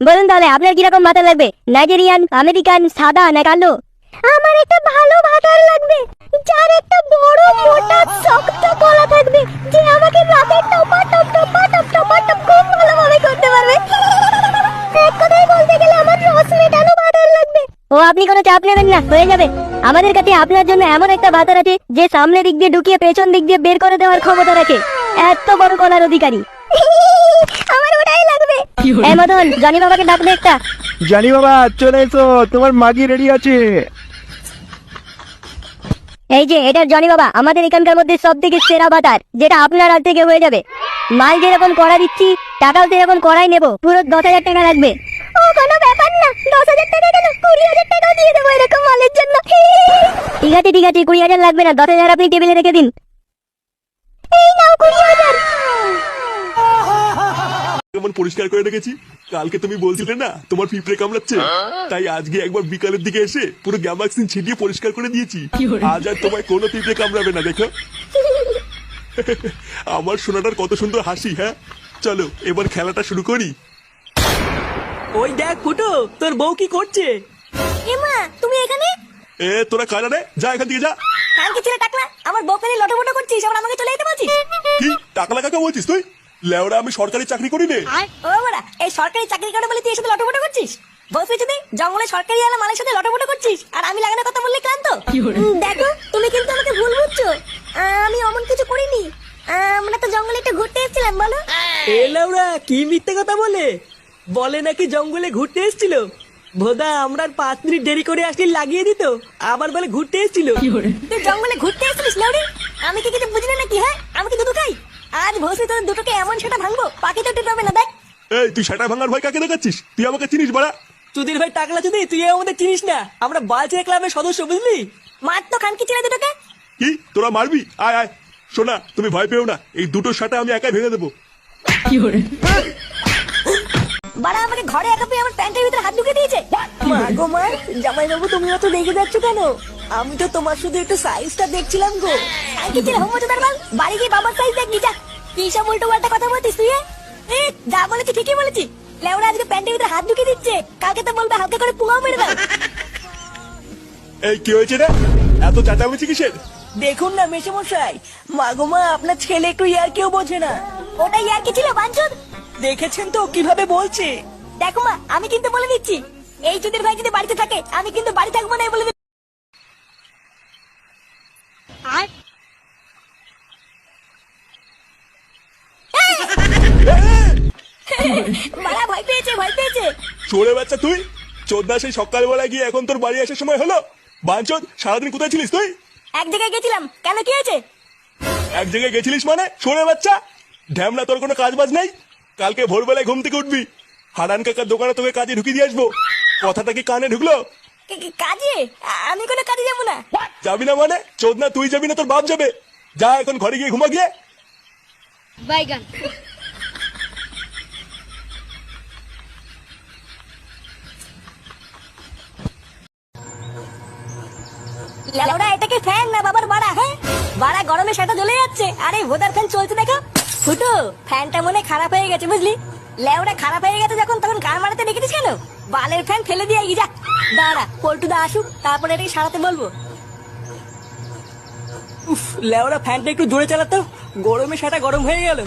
বলুন তাহলে আপনার কীরকম ভাতা লাগবে? নাইজেরিয়ান আমেরিকান সাদা না কালো? আমার একটা ভালো ভাতার লাগবে, যার একটা বড়, মোটা, শক্ত গলা থাকবে, যে আমাকে রাতে টপা, টপ টপা টপ টপা, টপ খুব ভালোভাবে করতে পারবে। এক কথায় বলতে গেলে আমার রস মেটানো ভাতার লাগবে। ও, আপনি কোনো চাপ নেবেন না, হয়ে যাবে। আমাদের কাছে আপনার জন্য এমন একটা ভাতার আছে যে সামনে দিক দিয়ে ঢুকিয়ে পেছন দিক দিয়ে বের করে দেওয়ার ক্ষমতা রাখে। এত বড় গলার অধিকারী। আমার ওটাই লাগবে। এই মদন জনি বাবাকে ডাকবে একটা। জানি বাবা চলে এসো তোমার মাগি রেডি আছে। এই যে এটা জনি বাবা আমাদের এখানকার মধ্যে সব থেকে সেরা বাতার যেটা আপনার হাত থেকে হয়ে যাবে। মাল যেরকম করা দিচ্ছি টাকাও সেরকম করাই নেব পুরো দশ হাজার টাকা লাগবে। ও কোনো ব্যাপার না দশ হাজার টাকা কেন? কুড়ি হাজার টাকাও দিয়ে দেবো এরকম মালের জন্য। ঠিক আছে ঠিক আছে কুড়ি হাজার লাগবে না দশ হাজার আপনি টেবিলে রেখে দিন। কেমন পরিষ্কার করে রেখেছি? কালকে তুমি বলছিলে না তোমার পিঁপড়ে কামড়াচ্ছে। তাই আজকে একবার বিকালের দিকে এসে পুরো গ্যামাক্সিন ছিটিয়ে পরিষ্কার করে দিয়েছি। আজ আর তোমায় কোনো পিঁপড়ে কামড়াবে না দেখো। আমার সোনাটার কত সুন্দর হাসি হ্যাঁ? চলো এবার খেলাটা শুরু করি। ওই দেখ ফুটো তোর বউ কি করছে? এমা তুমি এখানে? এ তোরা কারা রে? যা এখান থেকে যা। কালকে ছেলে টাকলা আমার বউকে নিয়ে লটপটো করছিস আবার আমাকে চলে যেতে বলছিস? কি টাকলা কাকা বলছিস তুই? লেওরা আমি সরকারি চাকরি করি নে। ও বড়া এই সরকারি চাকরি করে বলে তুই এর সাথে লটপটো করছিস? বলছি যদি জঙ্গলে সরকারি আলা মালের সাথে লটপটো করছিস? আর আমি লাগানোর কথা বললে ক্লান্ত? দেখো তুমি কিন্তু আমাকে ভুল বুঝছ। আমি অমন কিছু করিনি। আমরা তো জঙ্গলে একটু ঘুরতে এসেছিলাম বলো। এ লাউরা কি মিথ্যে কথা বলে? বলে নাকি জঙ্গলে ঘুরতে এসেছিল? ভোদা আমরা আর পাঁচ মিনিট দেরি করে আসলে লাগিয়ে দিত। আবার বলে ঘুরতে এসেছিল। তুই জঙ্গলে ঘুরতে এসেছিস লাউরি আমি কি কিছু বুঝি না নাকি হ্যাঁ? আমি কি দুধ খাই? আজ ভোসে তোর দুটোকে এমন সেটা ভাঙবো পাখি তো টের পাবে না দেখ। এই তুই সেটা ভাঙার ভয় কাকে দেখাচ্ছিস? তুই আমাকে চিনিস বাড়া। চুদির ভাই টাকলা চুদি তুই আমাদের চিনিস না। আমরা বালচিয়া ক্লাবের সদস্য বুঝলি? মার তো খানকি ছেড়ে দুটোকে। কি? তোরা মারবি? আয় আয়। শোনা তুমি ভয় পেও না। এই দুটো সাটা আমি একাই ভেঙে দেবো। বাড়া আমাকে ঘরে একা পেয়ে আমার প্যান্টের ভিতরে হাত ঢুকে দিয়েছে। মা গো মা জামাই বাবু তুমি অত রেগে যাচ্ছ কেন? আমি তো তোমার শুধু একটু সাইজটা দেখছিলাম গো। আজকে ছেলে হোমচুদার বল বাড়ি গিয়ে বাবার সাইজ দেখ নিজা কি সব উল্টো পাল্টা কথা বলছিস তুই যা বলেছি ঠিকই বলেছি। আজকে প্যান্টের ভিতরে হাত ঢুকে দিচ্ছে। কালকে তো বলবে হালকা করে পুঙাও মেরে দাও। এই কি হয়েছে রে? এত কিসের? দেখুন না মেশামশাই মা গো আপনার ছেলে একটু ইয়ার কেউ বোঝে না। ওটাই আর কি ছিল বাঞ্চুদ? দেখেছেন তো কীভাবে বলছে? দেখো মা আমি কিন্তু বলে দিচ্ছি। এই চুদির ভাই যদি বাড়িতে থাকে আমি কিন্তু বাড়ি থাকব না বলে দিচ্ছি। বাড়া ভয় পেয়েছে ভয় পেয়েছে। চোরে বাচ্চা তুই? চোদ্দা সেই সকালবেলা গিয়ে এখন তোর বাড়ি আসার সময় হলো? বাঞ্চদ সারাদিন কোথায় ছিলিস তুই? এক জায়গায় গেছিলাম। কেন কি হয়েছে? এক জায়গায় গেছিলিস মানে? চোরে বাচ্চা? ঢ্যামলা তোর কোনো কাজ বাজ নেই? কালকে ভোরবেলায় ঘুম থেকে উঠবি। হারান কাকার দোকানে তোকে কাজে ঢুকিয়ে দিয়ে আসব। কথাটা কি কানে ঢুকলো? কাজে? আমি কোনো কাজে যাব না। যাবি না মানে? চোদনা তুই যাবি না তোর বাপ যাবে। যা এখন ঘরে গিয়ে ঘুমা গিয়ে বাইগান। লেওড়া এটাকে ফ্যান না বাবার বাড়া হ্যাঁ? বাড়া গরমে সেটা জ্বলে যাচ্ছে। আরে ভোদার ফ্যান চলছে দেখো। ফুটু ফ্যানটা মনে খারাপ হয়ে গেছে বুঝলি? লেওড়া খারাপ হয়ে গেছে যখন তখন কার মারাতে রেখেছিস কেন? বালের ফ্যান ফেলে দিয়ে যা। দাঁড়া পল্টু দা আসুক তারপরে এটাকে সারাতে বলব। উফ লেওরা ফ্যানটা একটু জোরে চালাতো। গরমে সেটা গরম হয়ে গেল।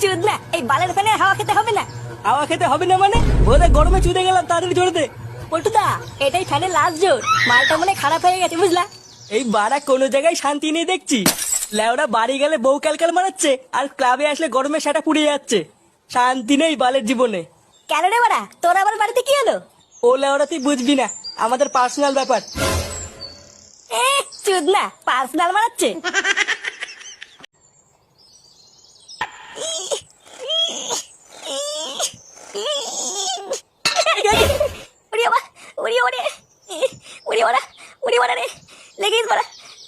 চুদ না এই বালের ফ্যানে হাওয়া খেতে হবে না। হাওয়া খেতে হবে না মানে? বোধহয় গরমে চুদে গেলাম তাড়াতাড়ি জোরে দে। পল্টু দা এটাই ফ্যানের লাস্ট জোর। মালটা মনে খারাপ হয়ে গেছে বুঝলা? এই বাড়া কোনো জায়গায় শান্তি নেই দেখছি। লেওরা বাড়ি গেলে বউ ক্যালকাল মারাচ্ছে আর ক্লাবে আসলে গরমে সেটা পুড়ে যাচ্ছে। শান্তি নেই বালের জীবনে। কেন রে বাড়া? তোর আবার বাড়িতে কি হলো? ও লেওরা তুই বুঝবি না। আমাদের পার্সোনাল ব্যাপার। এ চুদ না পার্সোনাল মারাচ্ছে।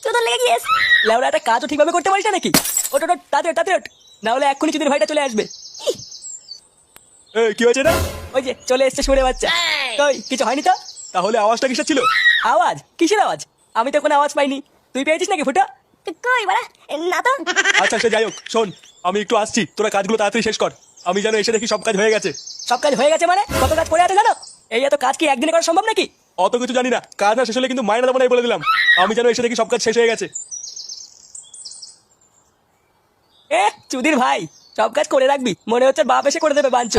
চোদন লেগে একটা কাজও ঠিকভাবে করতে পারিস না নাকি? ওট ওট তাতে তাতে না হলে এক্ষুনি চুদির ভাইটা চলে আসবে। এই কি হয়েছে রে? ওই যে চলে এসছে শুনে বাচ্চা। কই কিছু হয়নি তো? তাহলে আওয়াজটা কিসের ছিল? আওয়াজ? কিসের আওয়াজ? আমি তো কোনো আওয়াজ পাইনি। তুই পেয়েছিস নাকি ফুটা? কই বাড়া না তো। আচ্ছা সে যাই হোক শোন আমি একটু আসছি। তোরা কাজগুলো তাড়াতাড়ি শেষ কর। আমি যেন এসে দেখি সব কাজ হয়ে গেছে। সব কাজ হয়ে গেছে মানে? কত কাজ করে আছে জানো? এই এত কাজ কি একদিনে করা সম্ভব নাকি? অত কিছু জানি না। কাজ না শেষ হলে কিন্তু মায়ের দেবো নাই বলে দিলাম। আমি যেন এসে দেখি সব কাজ শেষ হয়ে গেছে। এ চুদির ভাই সব কাজ করে রাখবি। মনে হচ্ছে বাপ এসে করে দেবে বাঞ্চ